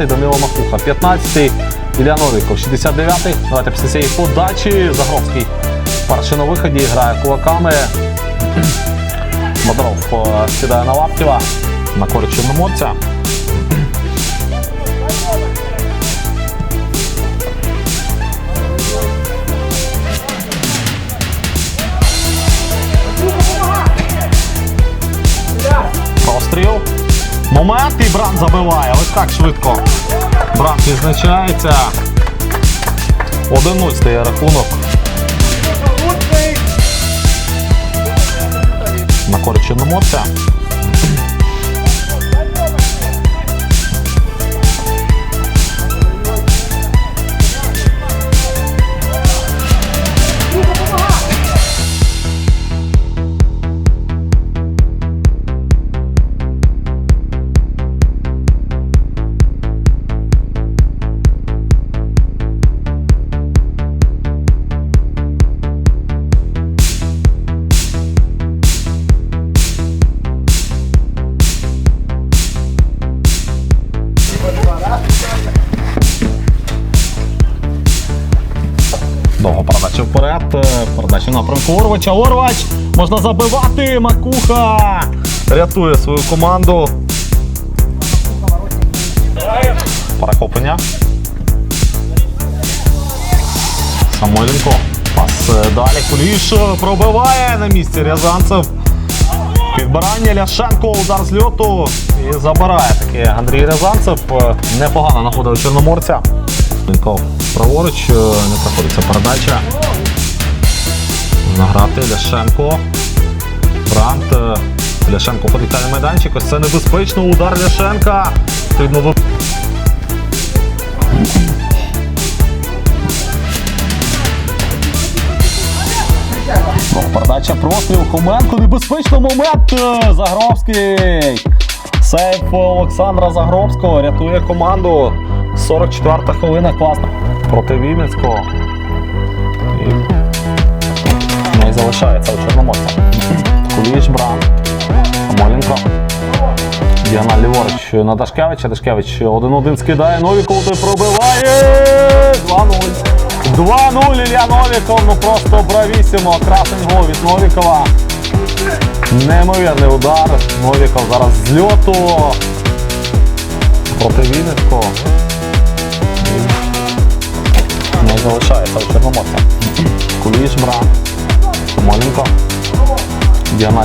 69-й Данило Макуха, 15-й Ілля Новіков, 69-й. Давайте після цієї подачі Загровський перший на виході грає кулаками. Бодров е, сідає на Лаптєва на користь Чорноморця. Момент і Бран забиває. Ось так швидко. Бран відзначається. 1-0 стає рахунок. На користь Чорноморця. Довго передача вперед. е, Передача напрямку Орвача. Орвач можна забивати. Макуха рятує свою команду. Перехоплення. Самойленко. Пас е, далі. Куліш е, пробиває на місці Рязанцев. Підбирання Ляшенко, удар з льоту і забирає таки Андрій Рязанцев. Непогано знаходив Чорноморця. Праворуч, е, не проходиться передача. Награти Ляшенко. Брант. е, Ляшенко ходить на майданчик. Ось це небезпечно. Удар Ляшенка. Ну, Передача простріл. Хоменко. Небезпечно момент. е, Загробський. Сейф Олександра Загробського рятує команду. 44-та хвилина класно. Проти Вінницького. І... Ну і залишається у Чорноморця. Куліш Бран. Самойленко. Діана ліворуч на Дашкевича. Дашкевич 1-1 скидає. Новіков той пробиває. 2-0. 2-0 Ілля Новіков. Ну просто бравісімо. Красень гол від Новікова. Неймовірний удар. Новіков зараз з льоту. Проти Вінницького. Не залишається у Чорноморця. Куліш Бран. Самойленко. Діана.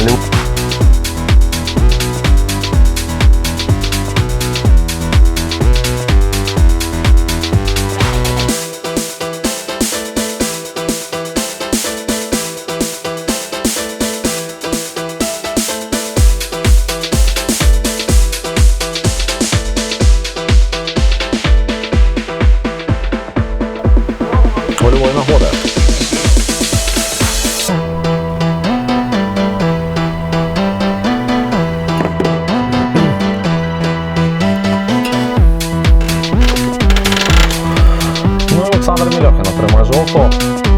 Отримає жовту.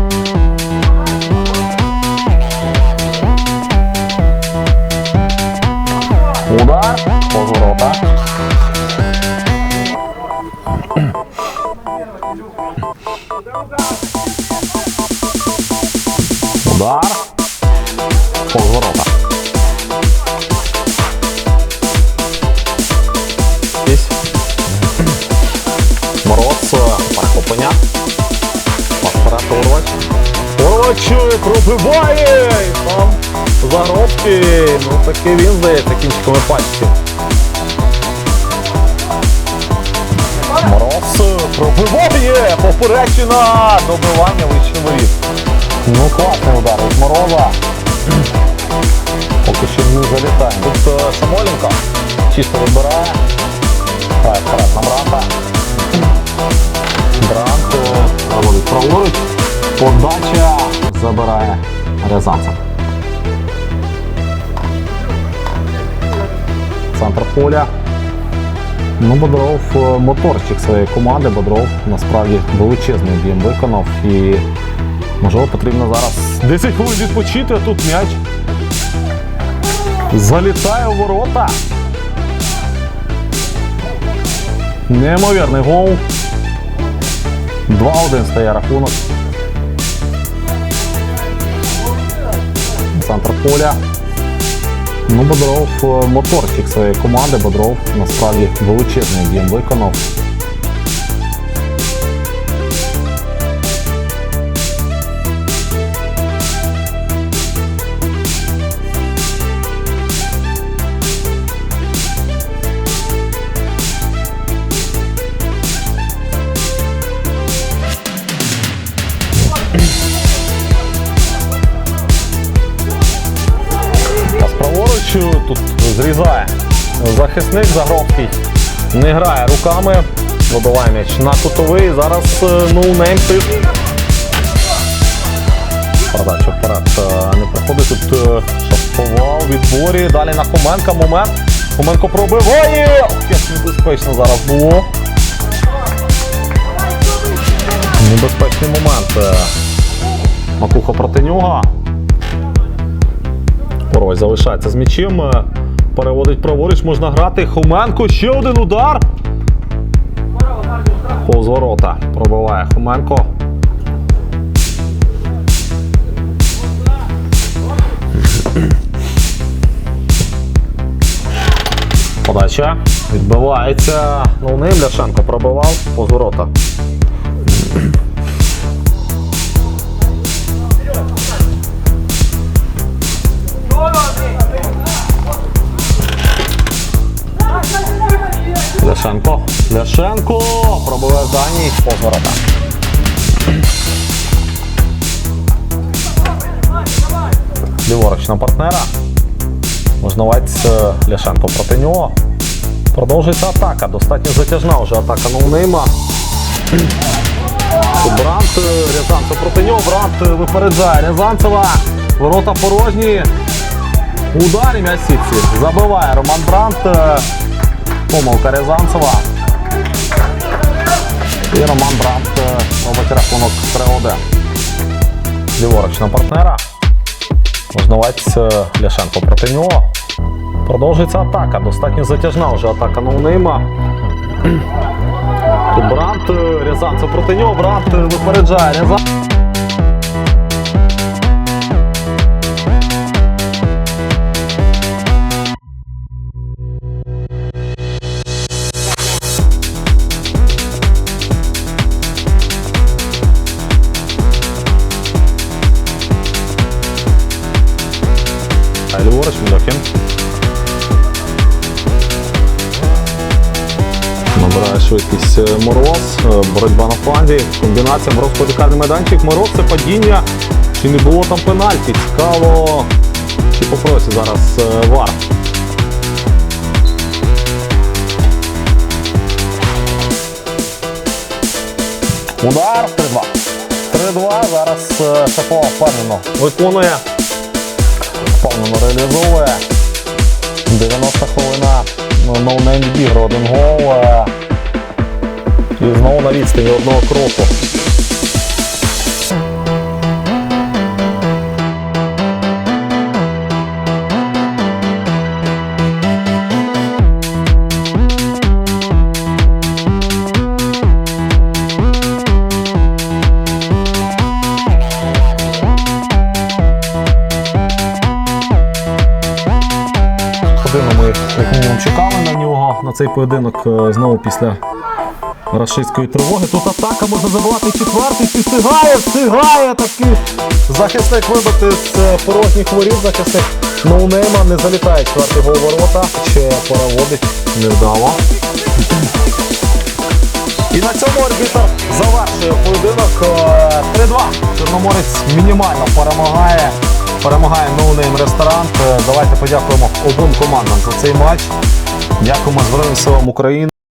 Удар. Поворота. Удар. Поворота. Орвач пробиває! Там Загробський. Ну таки він здається кінчиками пальців. Мороз пробиває! Поперечина! Добивання вище воріт. Ну класний удар від Мороза. Поки що не залітає. Тут е, Самойленко чисто вибирає. Вперед на Бранта. Брант е, проводить. Подача забирає Рязанцев. Центр поля. Ну, Бодров е, моторчик своєї команди. Бодров насправді величезний об'єм виконав і можливо потрібно зараз 10 хвилин відпочити, а тут м'яч. Залітає у ворота. Неймовірний гол. 2-1 стає рахунок. Центр поля. Ну, Бодров е, моторчик своєї команди. Бодров насправді величезний об'єм виконав. Захисник Загровський. Не грає руками. Вибиває м'яч на кутовий. Зараз е, ну тип. Передача вперед е, не проходить. Тут е, шафував відборі. Далі на Хоменка. Момент. Хоменко пробиває. Як небезпечно зараз було. Небезпечний момент. Макуха проти нього. Порой залишається з м'ячем. Переводить праворуч, можна грати. Хоменко, ще один удар. Повз ворота пробиває Хоменко. Подача. Відбивається. Ну, ним Ляшенко пробивав повз ворота. Ляшенко. Ляшенко пробиває дані повз ворота. Ліворуч на партнера. Можновець е, Ляшенко проти нього. Продовжується атака. Достатньо затяжна вже атака ноунейма. Брант, е, Рязанцев проти нього. Брант е, випереджає Рязанцева. Ворота порожні. Удар і м'яч. Забиває Роман Брант. Помилка Рязанцева. І Роман Брант е, робить рахунок 3-1. Ліворуч на партнера. Можновець е, Ляшенко проти нього. Продовжується атака. Достатньо затяжна вже атака ноунейма. Брант, е, Рязанцев проти нього. Брант випереджає Рязанцев. Швидкість е, Мороз. Е, Боротьба на фланзі. Комбінація Мороз подикальний майданчик. Мороз це падіння. Чи не було там пенальті? Цікаво. Чи попросить зараз е, Вар. Удар 3-2. 3-2. Зараз Шапова впевнено виконує. Впевнено реалізовує. 90 хвилина. Ноунейм відіграв один гол. І знову на відстані одного кроку. Ми як мінімум чекали на нього, на цей поєдинок е, знову після рашистської тривоги. Тут атака може забивати четвертий, чи встигає, встигає таки захисник вибити з е, порожніх воріт, захисник ноунейма, не залітає четвертий гол ворота, ще переводить невдало. І на цьому арбітр завершує поєдинок е, 3-2. Чорноморець мінімально перемагає. Перемагає ноунейм ресторант. Е, Давайте подякуємо обом командам за цей матч. Дякуємо Збройним силам України.